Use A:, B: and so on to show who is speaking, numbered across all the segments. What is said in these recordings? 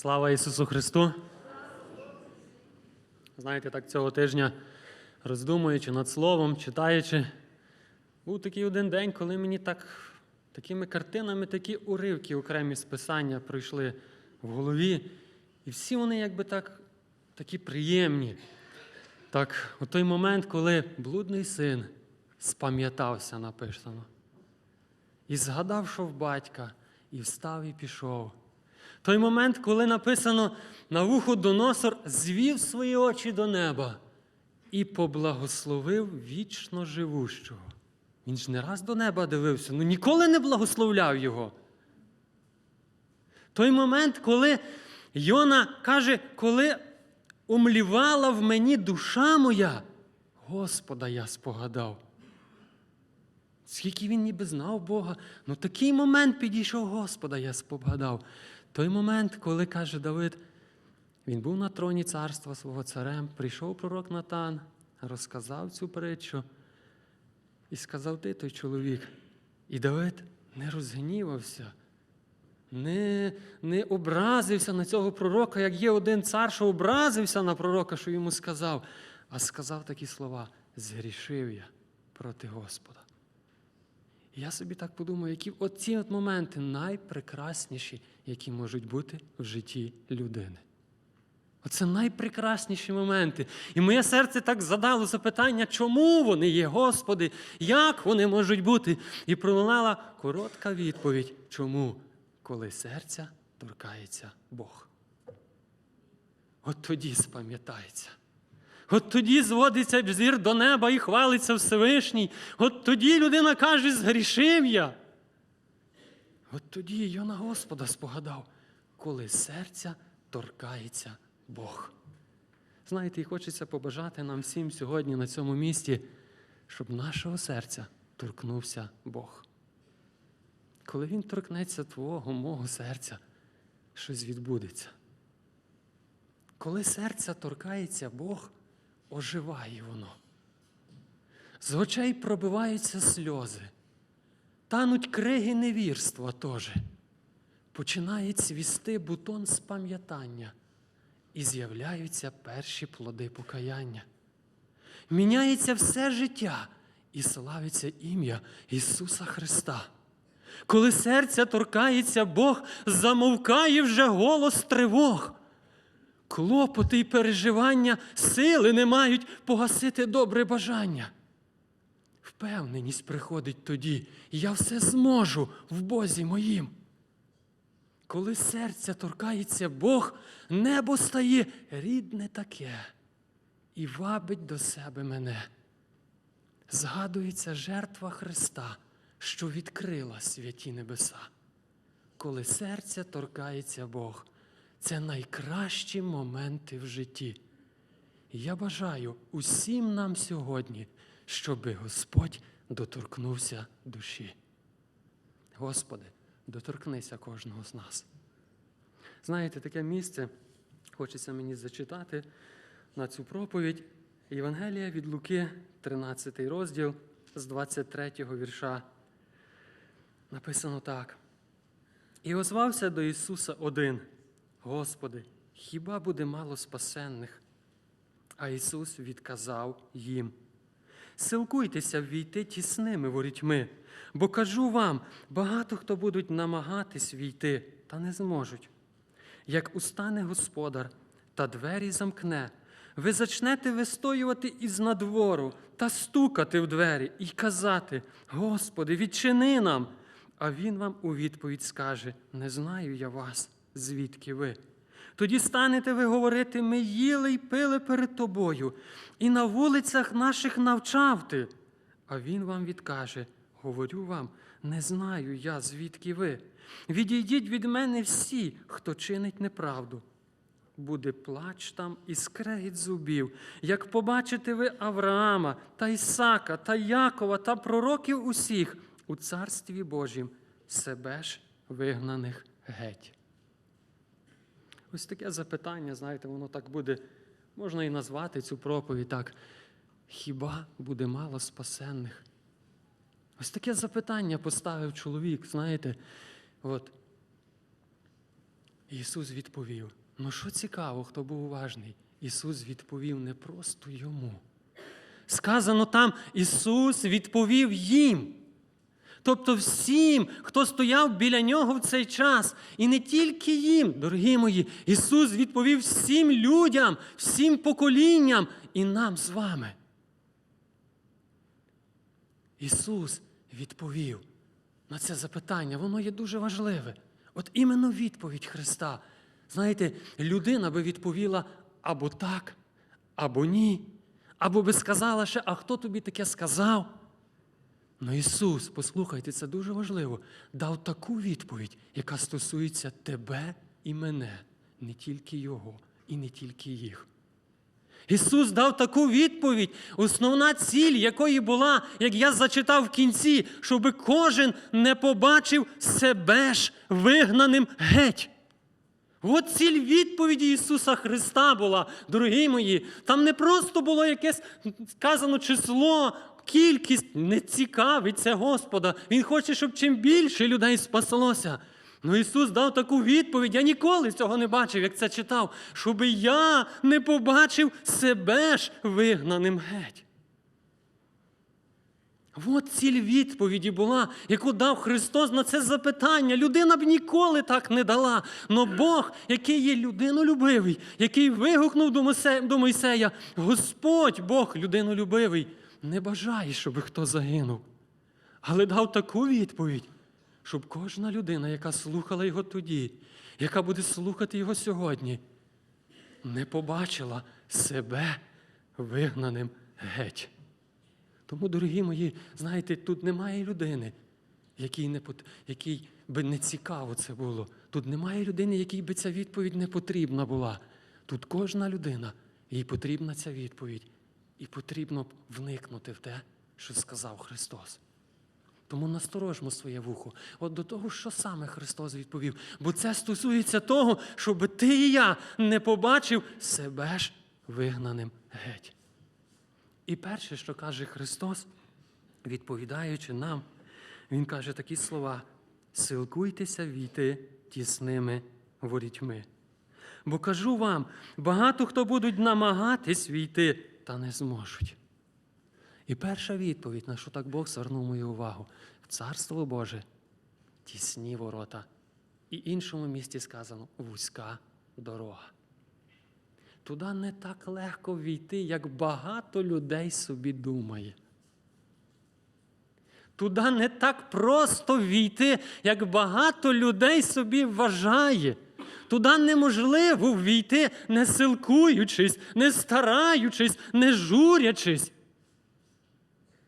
A: Слава Ісусу Христу! Знаєте, так цього тижня, роздумуючи над словом, читаючи, був такий один день, коли мені так такими картинами такі уривки окремі з писання пройшли в голові. І всі вони якби так такі приємні. Так, у той момент, коли блудний син спам'ятався, написано, і згадав, що в батька, і встав і пішов. Той момент, коли написано на вухо доносор звів свої очі до неба і поблагословив вічно живущого. Він ж не раз до неба дивився, ну ніколи не благословляв його. Той момент, коли Йона каже, коли умлівала в мені душа моя, Господа я спогадав. Скільки він ніби знав Бога, ну такий момент підійшов Господа, я спогадав. Той момент, коли каже Давид, він був на троні царства свого царем, прийшов пророк Натан, розказав цю притчу і сказав ти той чоловік. І Давид не розгнівався, не, не образився на цього пророка, як є один цар, що образився на пророка, що йому сказав, а сказав такі слова: згрішив я проти Господа. Я собі так подумав, які оці от моменти найпрекрасніші, які можуть бути в житті людини. Оце найпрекрасніші моменти. І моє серце так задало запитання, чому вони є, Господи, як вони можуть бути? І пролунала коротка відповідь. Чому? Коли серця торкається Бог. От тоді спам'ятається. От тоді зводиться взір до неба і хвалиться Всевишній. От тоді людина каже, згрішив я. От тоді я на Господа спогадав, коли серця торкається Бог. Знаєте, і хочеться побажати нам всім сьогодні на цьому місці, щоб нашого серця торкнувся Бог. Коли Він торкнеться твого, мого серця, щось відбудеться. Коли серця торкається Бог, оживає воно. З очей пробиваються сльози, тануть криги невірства теж. Починає цвісти бутон спам'ятання, і з'являються перші плоди покаяння. Міняється все життя і славиться ім'я Ісуса Христа. Коли серця торкається Бог, замовкає вже голос тривог. Клопоти й переживання сили не мають погасити добре бажання. Впевненість приходить тоді, я все зможу в Бозі моїм. Коли серця торкається Бог, небо стає рідне таке і вабить до себе мене. Згадується жертва Христа, що відкрила святі небеса. Коли серця торкається Бог, це найкращі моменти в житті. І я бажаю усім нам сьогодні, щоби Господь доторкнувся душі. Господи, доторкнися кожного з нас. Знаєте, таке місце хочеться мені зачитати на цю проповідь Євангелія від Луки, 13 розділ з 23 вірша. Написано так. І озвався до Ісуса один. Господи, хіба буде мало спасенних? А Ісус відказав їм: Силкуйтеся ввійти тісними ворітьми, бо кажу вам, багато хто будуть намагатись війти, та не зможуть. Як устане господар та двері замкне, ви зачнете вистоювати із надвору та стукати в двері і казати: Господи, відчини нам. А він вам у відповідь скаже: Не знаю я вас звідки ви. Тоді станете ви говорити, ми їли й пили перед тобою, і на вулицях наших навчав ти. А він вам відкаже: Говорю вам, не знаю я, звідки ви. Відійдіть від мене всі, хто чинить неправду. Буде плач там і скрегіт зубів, як побачите ви Авраама та Ісака та Якова та пророків усіх у Царстві Божім, себе ж вигнаних геть. Ось таке запитання, знаєте, воно так буде, можна і назвати цю проповідь так. Хіба буде мало спасенних? Ось таке запитання поставив чоловік, знаєте. От. Ісус відповів. Ну що цікаво, хто був уважний? Ісус відповів не просто йому. Сказано там, Ісус відповів їм. Тобто всім, хто стояв біля нього в цей час, і не тільки їм, дорогі мої, Ісус відповів всім людям, всім поколінням і нам з вами. Ісус відповів на це запитання, воно є дуже важливе. От іменно відповідь Христа. Знаєте, людина би відповіла або так, або ні, або би сказала ще, а хто тобі таке сказав? Ну Ісус, послухайте, це дуже важливо, дав таку відповідь, яка стосується тебе і мене, не тільки Його і не тільки їх. Ісус дав таку відповідь, основна ціль якої була, як я зачитав в кінці, щоб кожен не побачив себе ж вигнаним геть. От ціль відповіді Ісуса Христа була, дорогі мої. Там не просто було якесь сказано число, кількість не цікавить це Господа. Він хоче, щоб чим більше людей спаслося. Ну Ісус дав таку відповідь, я ніколи цього не бачив, як це читав, щоб я не побачив себе ж вигнаним геть. От ціль відповіді була, яку дав Христос на це запитання. Людина б ніколи так не дала. Но Бог, який є людинолюбивий, який вигукнув до Мойсея, Господь Бог людинолюбивий, не бажає, щоб хто загинув. Але дав таку відповідь, щоб кожна людина, яка слухала його тоді, яка буде слухати його сьогодні, не побачила себе вигнаним геть. Тому, дорогі мої, знаєте, тут немає людини, якій, не, якій би не цікаво це було. Тут немає людини, якій би ця відповідь не потрібна була. Тут кожна людина, їй потрібна ця відповідь. І потрібно вникнути в те, що сказав Христос. Тому насторожмо своє вухо. От до того, що саме Христос відповів. Бо це стосується того, щоб ти і я не побачив себе ж вигнаним геть. І перше, що каже Христос, відповідаючи нам, Він каже такі слова: силкуйтеся війти тісними ворітьми. Бо кажу вам, багато хто будуть намагатись війти, та не зможуть. І перша відповідь, на що так Бог звернув мою увагу, в Царство Боже тісні ворота. І іншому місці сказано вузька дорога. Туди не так легко війти, як багато людей собі думає. Туди не так просто війти, як багато людей собі вважає. Туди неможливо війти, не силкуючись, не стараючись, не журячись.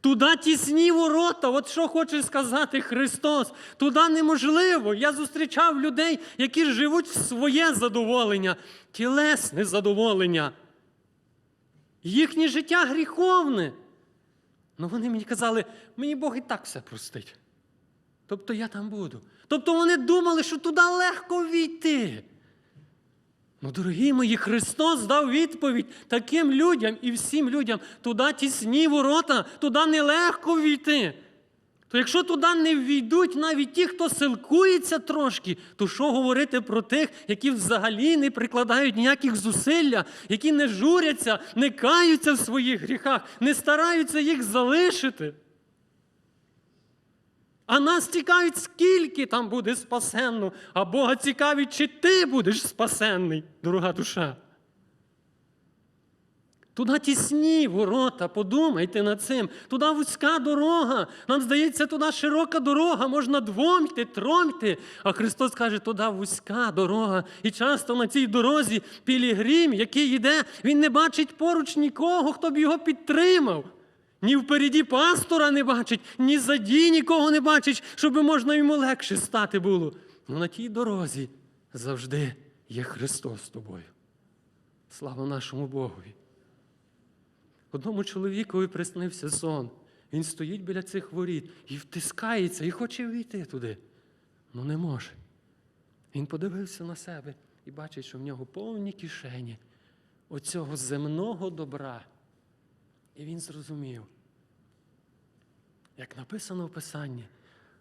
A: Туди тісні ворота, от що хоче сказати Христос. Туди неможливо. Я зустрічав людей, які живуть в своє задоволення, тілесне задоволення. Їхнє життя гріховне. Ну вони мені казали, мені Бог і так все простить. Тобто я там буду. Тобто вони думали, що туди легко війти. Ну, дорогі мої, Христос дав відповідь таким людям і всім людям, туди тісні ворота, туди нелегко війти. То якщо туди не ввійдуть навіть ті, хто силкується трошки, то що говорити про тих, які взагалі не прикладають ніяких зусилля, які не журяться, не каються в своїх гріхах, не стараються їх залишити. А нас цікавить, скільки там буде спасенно, а Бога цікавить, чи ти будеш спасенний, дорога душа. Туди тісні ворота, подумайте над цим. Туди вузька дорога. Нам здається, туди широка дорога, можна двом йти. А Христос каже, туди вузька дорога. І часто на цій дорозі пілігрим, який йде, він не бачить поруч нікого, хто б його підтримав. Ні впереді пастора не бачить, ні ззаді нікого не бачить, щоб можна йому легше стати було. Ну на тій дорозі завжди є Христос з тобою. Слава нашому Богові. Одному чоловікові приснився сон. Він стоїть біля цих воріт і втискається, і хоче війти туди. Ну не може. Він подивився на себе і бачить, що в нього повні кишені оцього земного добра. І він зрозумів, як написано в Писанні,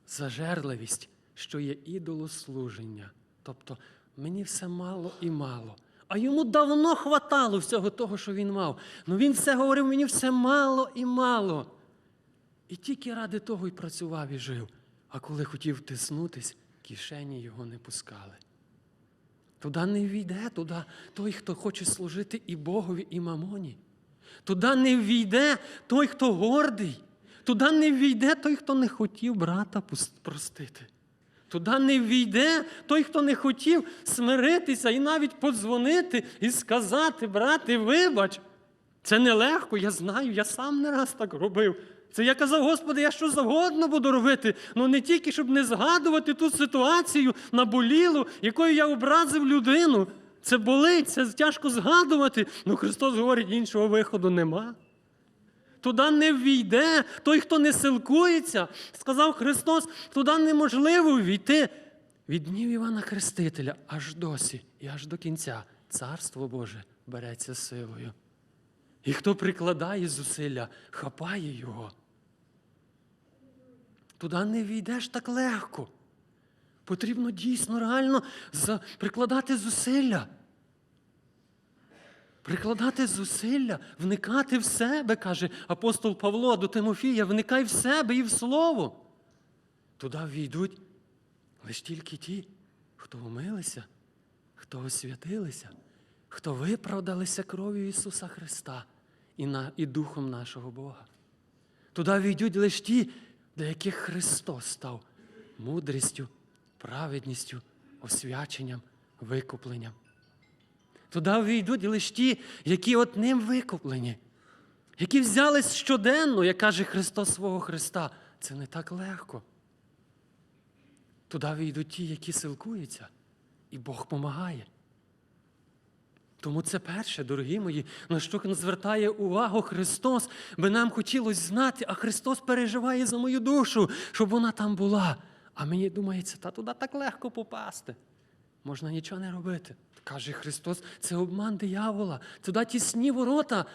A: зажерливість, що є ідолослуження, тобто мені все мало і мало. А йому давно хватало всього того, що він мав. Ну він все говорив, мені все мало і мало. І тільки ради того й працював і жив. А коли хотів тиснутись, кишені його не пускали. Туди не війде, туди той, хто хоче служити і Богові, і мамоні. Туди не війде той, хто гордий. Туди не війде той, хто не хотів брата простити. Туди не війде той, хто не хотів смиритися і навіть подзвонити і сказати, брате, вибач. Це нелегко, я знаю, я сам не раз так робив. Це я казав, Господи, я що завгодно буду робити, ну не тільки, щоб не згадувати ту ситуацію наболілу, якою я образив людину. Це болить, це тяжко згадувати. Ну Христос говорить, іншого виходу нема. Туди не ввійде той, хто не силкується. Сказав Христос, туди неможливо війти. Від днів Івана Хрестителя аж досі і аж до кінця Царство Боже береться силою. І хто прикладає зусилля, хапає його. Туди не війдеш так легко. Потрібно дійсно реально прикладати зусилля. Прикладати зусилля, вникати в себе, каже апостол Павло до Тимофія, вникай в себе і в слово. Туди війдуть лише тільки ті, хто умилися, хто освятилися, хто виправдалися кров'ю Ісуса Христа і, на, і Духом нашого Бога. Туди війдуть лише ті, для яких Христос став мудрістю, праведністю, освяченням, викупленням. Туди війдуть лише ті, які от ним викуплені, які взялись щоденно, як каже Христос свого Христа. Це не так легко. Туди війдуть ті, які силкуються, і Бог помагає. Тому це перше, дорогі мої, на що звертає увагу Христос, би нам хотілося знати, а Христос переживає за мою душу, щоб вона там була. А мені думається, та туди так легко попасти. Можна нічого не робити. Каже Христос, це обман диявола. Туди тісні ворота.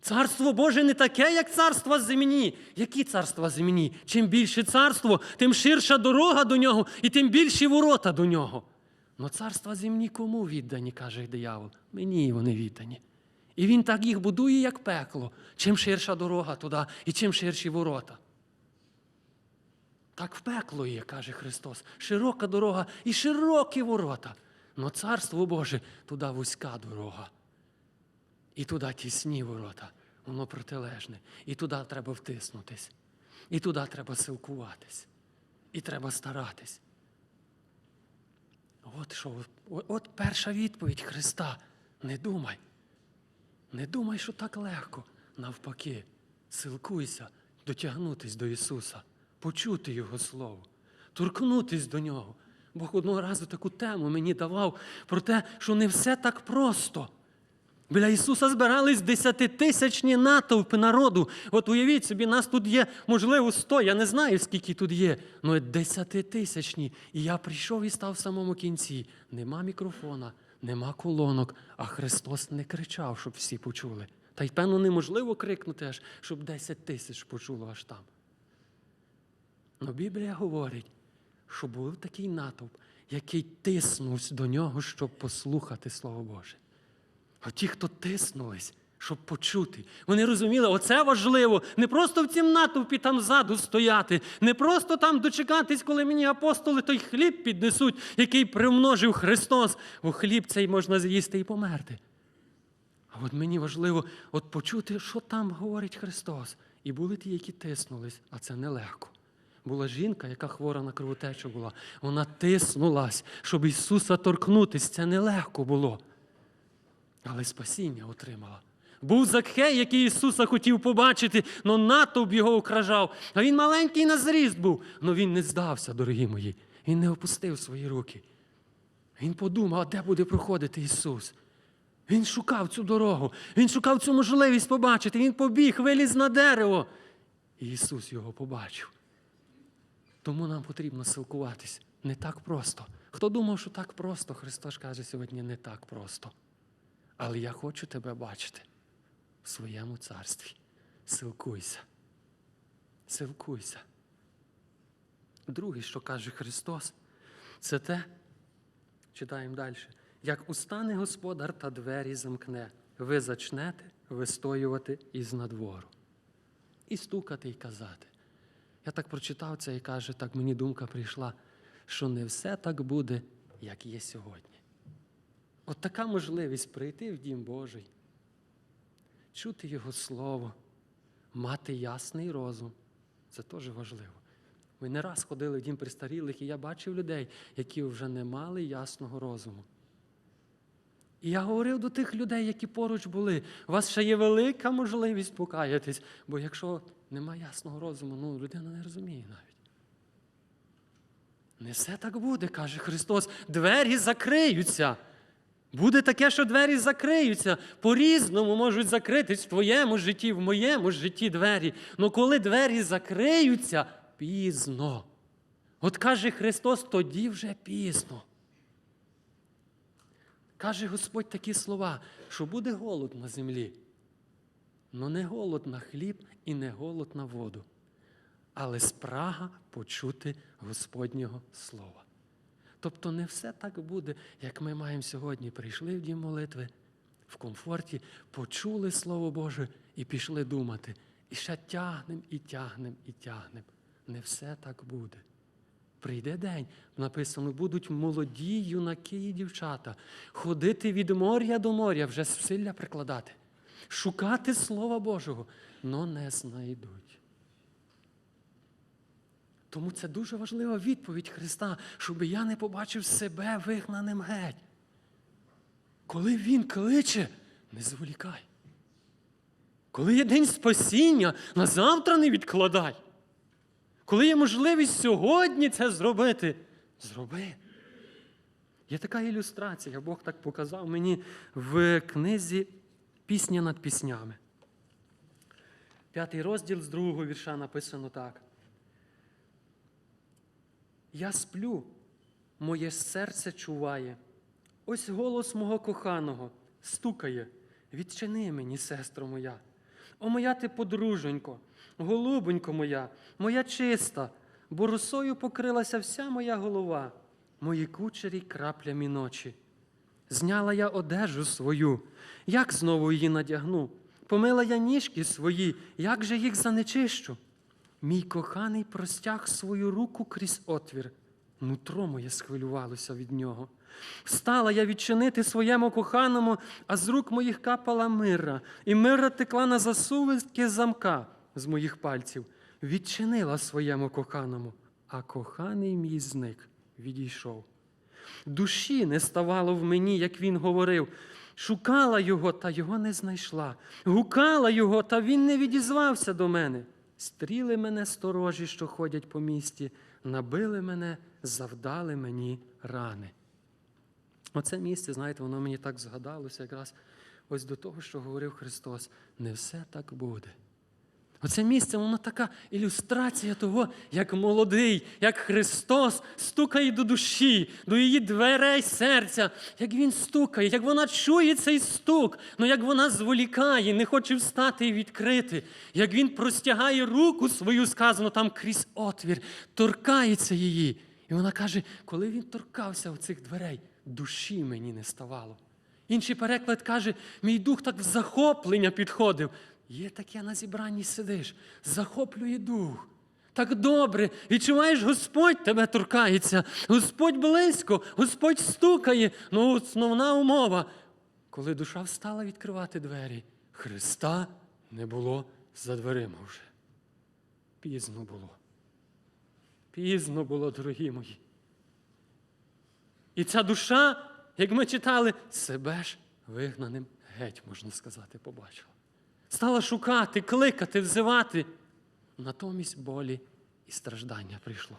A: Царство Боже не таке, як царство земні. Які царства земні? Чим більше царство, тим ширша дорога до нього і тим більші ворота до нього. Но царства земні кому віддані, каже диявол. Мені вони віддані. І він так їх будує, як пекло. Чим ширша дорога туди і чим ширші ворота. Так в пекло є, каже Христос. Широка дорога і широкі ворота. Но царство Боже туди вузька дорога. І туди тісні ворота, воно протилежне. І туди треба втиснутись. І туди треба силкуватись. І треба старатись. От що, от- перша відповідь Христа. Не думай. Не думай, що так легко. Навпаки, силкуйся дотягнутись до Ісуса, почути Його Слово, торкнутись до Нього. Бог одного разу таку тему мені давав про те, що не все так просто. Біля Ісуса збирались десятитисячні натовпи народу. От уявіть собі, нас тут є, можливо, сто, я не знаю, скільки тут є, але десятитисячні. І я прийшов і став в самому кінці. Нема мікрофона, нема колонок, а Христос не кричав, щоб всі почули. Та й певно неможливо крикнути аж, щоб 10 тисяч почуло аж там. Но Біблія говорить, що був такий натовп, який тиснувся до нього, щоб послухати Слово Боже. А ті, хто тиснулись, щоб почути, вони розуміли, оце важливо. Не просто в цім натовпі там ззаду стояти, не просто там дочекатись, коли мені апостоли той хліб піднесуть, який примножив Христос. Бо хліб цей можна з'їсти і померти. А от мені важливо от почути, що там говорить Христос. І були ті, які тиснулись, а це нелегко. Була жінка, яка хвора на кровотечу була. Вона тиснулась, щоб Ісуса торкнутись. Це нелегко було. Але спасіння отримала. Був Закхей, який Ісуса хотів побачити, але натовп його окражав. А він маленький на зріст був. але він не здався, дорогі мої. Він не опустив свої руки. Він подумав, а де буде проходити Ісус. Він шукав цю дорогу, він шукав цю можливість побачити. Він побіг, виліз на дерево. І Ісус його побачив. Тому нам потрібно силкуватись. Не так просто. Хто думав, що так просто, Христос каже сьогодні не так просто. Але я хочу тебе бачити в своєму царстві. Силкуйся. Силкуйся. Друге, що каже Христос, це те, Читаємо далі. Як устане господар та двері замкне, ви зачнете вистоювати із надвору. І стукати, і казати. Я так прочитав це і каже, так мені думка прийшла, що не все так буде, як є сьогодні. От така можливість прийти в Дім Божий, чути Його Слово, мати ясний розум. Це теж важливо. Ми не раз ходили в дім престарілих, і я бачив людей, які вже не мали ясного розуму. І я говорив до тих людей, які поруч були, у вас ще є велика можливість покаятись, бо якщо немає ясного розуму, ну людина не розуміє навіть. Не все так буде, каже Христос. Двері закриються. Буде таке, що двері закриються. По-різному можуть закритись в твоєму житті, в моєму житті двері. Але коли двері закриються, пізно. От каже Христос, тоді вже пізно. Каже Господь такі слова, що буде голод на землі. Но не голод на хліб і не голод на воду, але спрага почути Господнього Слова. Тобто не все так буде, як ми маємо сьогодні. Прийшли в дім молитви в комфорті, почули Слово Боже і пішли думати. І ще тягнем, і тягнем, і тягнем. Не все так буде. Прийде день, написано, будуть молоді юнаки і дівчата ходити від моря до моря, вже зусилля прикладати, шукати Слова Божого, но не знайдуть. Тому це дуже важлива відповідь Христа, щоб я не побачив себе вигнаним геть. Коли Він кличе, не зволікай. Коли є день спасіння, на завтра не відкладай. Коли є можливість сьогодні це зробити, зроби. Є така ілюстрація, Бог так показав мені в книзі Пісня над піснями. П'ятий розділ з другого вірша написано так. Я сплю, моє серце чуває. Ось голос мого коханого стукає. Відчини мені, сестро моя. О, моя ти подруженько, голубонько моя, моя чиста, бо росою покрилася вся моя голова, мої кучері краплями ночі. Зняла я одежу свою, як знову її надягну? Помила я ніжки свої, як же їх занечищу? Мій коханий простяг свою руку крізь отвір. Нутро моє схвилювалося від нього. Встала я відчинити своєму коханому, а з рук моїх капала мира, і мира текла на засувки замка з моїх пальців. Відчинила своєму коханому, а коханий мій зник відійшов. Душі не ставало в мені, як він говорив. Шукала його, та його не знайшла. Гукала його, та він не відізвався до мене. Стріли мене сторожі, що ходять по місті, набили мене, завдали мені рани. Оце місце, знаєте, воно мені так згадалося якраз ось до того, що говорив Христос. Не все так буде. Оце місце, воно така ілюстрація того, як молодий, як Христос стукає до душі, до її дверей серця, як Він стукає, як вона чує цей стук, ну як вона зволікає, не хоче встати і відкрити, як Він простягає руку свою, сказано там крізь отвір, торкається її. І вона каже, коли він торкався в цих дверей, душі мені не ставало. Інший переклад каже, мій дух так в захоплення підходив. Є таке на зібранні сидиш, захоплює дух. Так добре, відчуваєш, Господь тебе торкається, Господь близько, Господь стукає. Ну, основна умова. Коли душа встала відкривати двері, Христа не було за дверима вже. Пізно було. Пізно було, дорогі мої. І ця душа, як ми читали, себе ж вигнаним геть, можна сказати, побачила. Стала шукати, кликати, взивати. Натомість болі і страждання прийшло.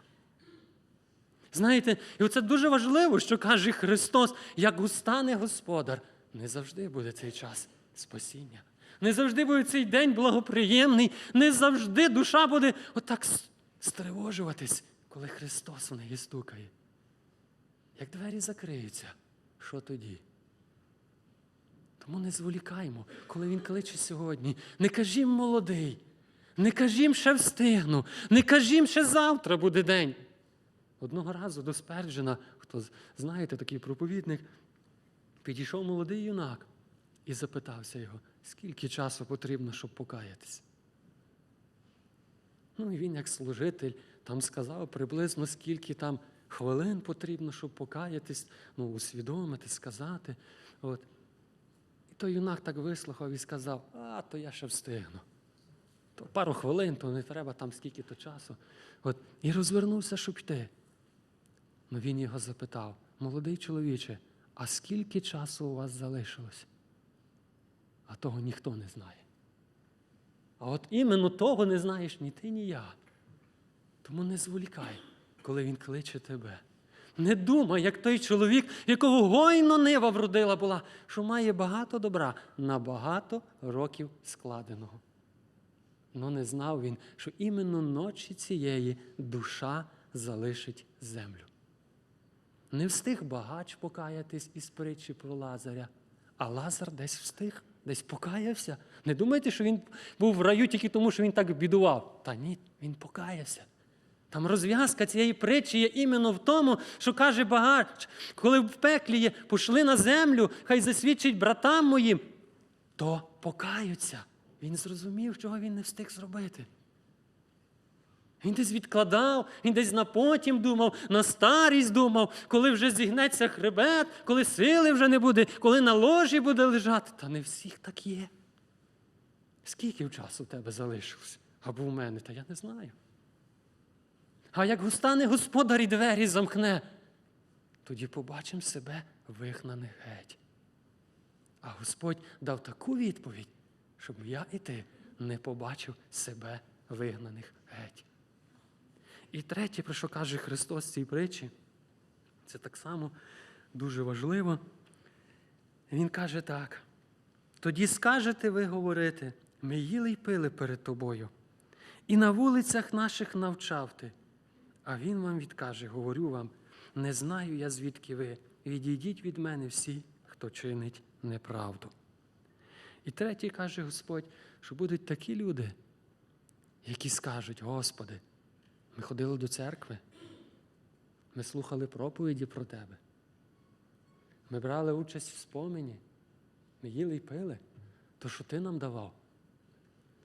A: Знаєте, і оце дуже важливо, що каже Христос, як устане Господар, не завжди буде цей час спасіння. Не завжди буде цей день благоприємний, не завжди душа буде отак стривожуватись, коли Христос в неї стукає. Як двері закриються, що тоді? Тому не зволікаймо, коли він кличе сьогодні. Не кажім молодий, не кажім ще встигну, не кажім ще завтра буде день. Одного разу до Сперджена, хто знаєте, такий проповідник, підійшов молодий юнак і запитався його, скільки часу потрібно, щоб покаятись. Ну і він, як служитель, там сказав приблизно скільки там хвилин потрібно, щоб покаятись, ну, усвідомити, сказати. От. І той юнак так вислухав і сказав, а, то я ще встигну. То пару хвилин, то не треба там скільки то часу. От. І розвернувся, щоб йти. Ну він його запитав, молодий чоловіче, а скільки часу у вас залишилось? А того ніхто не знає. А от іменно того не знаєш ні ти, ні я. Тому не зволікай, коли він кличе тебе. Не думай, як той чоловік, якого гойно нива вродила була, що має багато добра на багато років складеного. Но не знав він, що іменно ночі цієї душа залишить землю. Не встиг багач покаятись із притчі про Лазаря, а Лазар десь встиг, десь покаявся. Не думайте, що він був в раю тільки тому, що він так бідував. Та ні, він покаявся. Там розв'язка цієї притчі є іменно в тому, що каже багач, коли в пеклі є, пошли на землю, хай засвідчить братам моїм, то покаються. Він зрозумів, чого він не встиг зробити. Він десь відкладав, він десь на потім думав, на старість думав, коли вже зігнеться хребет, коли сили вже не буде, коли на ложі буде лежати. Та не всіх так є. Скільки часу в тебе залишилось? Або в мене, та я не знаю. А як густане господар і двері замкне, тоді побачимо себе вигнаних геть. А Господь дав таку відповідь, щоб я і ти не побачив себе вигнаних геть. І третє, про що каже Христос в цій притчі, це так само дуже важливо. Він каже так: тоді скажете ви говорити, ми їли й пили перед тобою, і на вулицях наших навчав ти. А він вам відкаже: говорю вам, не знаю я, звідки ви. Відійдіть від мене всі, хто чинить неправду. І третє каже Господь, що будуть такі люди, які скажуть: Господи, ми ходили до церкви, ми слухали проповіді про Тебе. Ми брали участь в спомені, ми їли й пили, то що ти нам давав.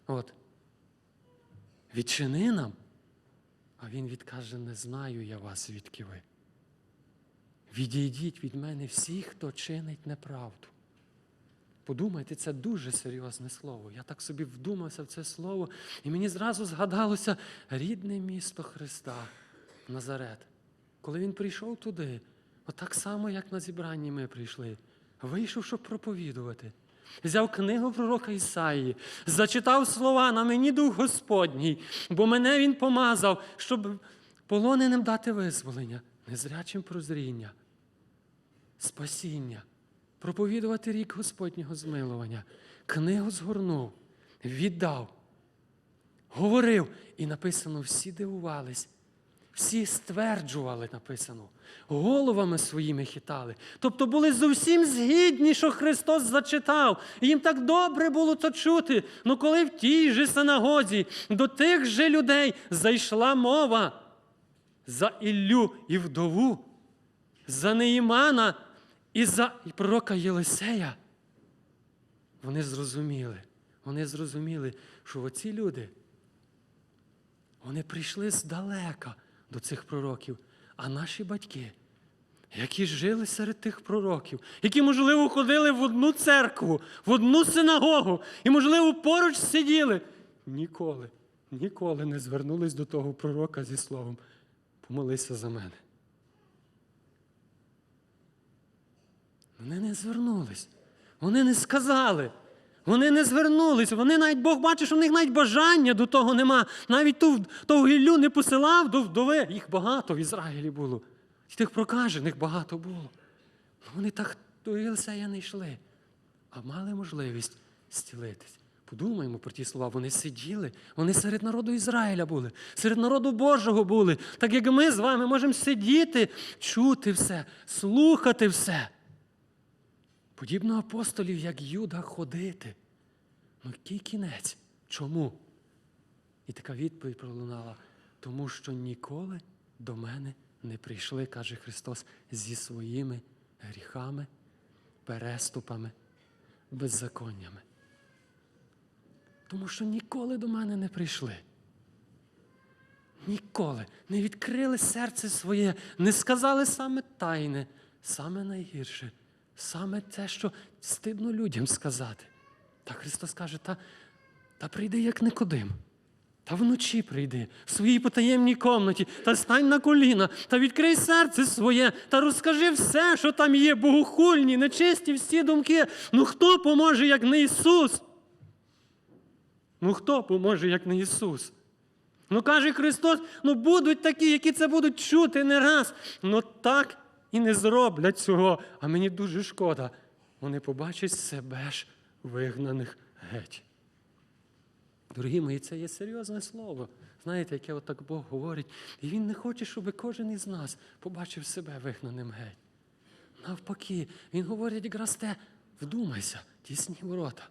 A: От. Відчини нам. А він відкаже: не знаю я вас, звідки ви. Відійдіть від мене всі, хто чинить неправду. Подумайте, це дуже серйозне слово. Я так собі вдумався в це слово, і мені зразу згадалося рідне місто Христа, Назарет. Коли він прийшов туди, отак само, як на зібранні ми прийшли, вийшов, щоб проповідувати. Взяв книгу пророка Ісаї, зачитав слова на мені дух Господній, бо мене він помазав, щоб полоненим дати визволення, незрячим прозріння, спасіння, проповідувати рік Господнього змилування. Книгу згорнув, віддав, говорив, і написано, всі дивувались. Всі стверджували, написано, головами своїми хитали. Тобто були зовсім згідні, що Христос зачитав. І їм так добре було то чути. Ну коли в тій же синагозі до тих же людей зайшла мова за Іллю і вдову, за Неїмана і за пророка Єлисея, вони зрозуміли, вони зрозуміли, що оці люди, вони прийшли здалека до цих пророків, а наші батьки, які жили серед тих пророків, які, можливо, ходили в одну церкву, в одну синагогу, і, можливо, поруч сиділи, ніколи, ніколи не звернулись до того пророка зі словом помолися за мене. Вони не звернулись, вони не сказали. Вони не звернулись, вони навіть Бог бачить, в них навіть бажання до того нема. Навіть ту, того гіллю не посилав до вдови. Їх багато в Ізраїлі було. І тих прокажених багато було. Вони так до Єлисея не йшли, а мали можливість зцілитись. Подумаємо про ті слова. Вони сиділи, вони серед народу Ізраїля були, серед народу Божого були. Так як ми з вами можемо сидіти, чути все, слухати все. Подібно апостолів, як Юда, ходити. Ну, який кінець? Чому? І така відповідь пролунала, тому що ніколи до мене не прийшли, каже Христос, зі своїми гріхами, переступами, беззаконнями. Тому що ніколи до мене не прийшли. Ніколи не відкрили серце своє, не сказали саме тайне, саме найгірше, саме те, що стидно людям сказати. Та Христос каже, та, та прийди як Никодим. Та вночі прийди в своїй потаємній комнаті, та стань на коліна, та відкрий серце своє, та розкажи все, що там є, богохульні, нечисті всі думки. Ну хто поможе, як не Ісус? Ну хто поможе, як не Ісус? Ну каже Христос, ну будуть такі, які це будуть чути не раз. Ну так і не зроблять цього. А мені дуже шкода. Вони побачать себе ж вигнаних геть. Дорогі мої, це є серйозне слово. Знаєте, яке отак Бог говорить. І Він не хоче, щоб кожен із нас побачив себе вигнаним геть. Навпаки, Він говорить якраз те, вдумайся, тісні ворота.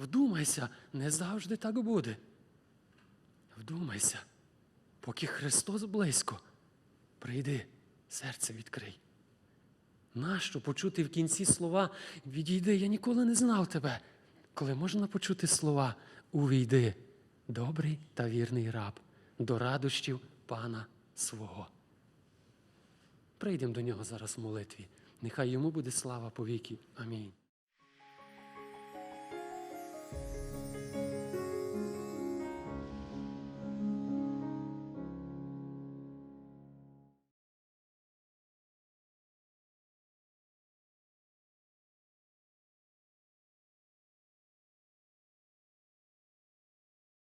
A: Вдумайся, не завжди так буде. Вдумайся, поки Христос близько, прийди, серце відкрий. Нащо почути в кінці слова Відійди, я ніколи не знав тебе, коли можна почути слова Увійди, добрий та вірний раб, до радощів пана свого. Прийдемо до нього зараз в молитві. Нехай йому буде слава повіки. Амінь.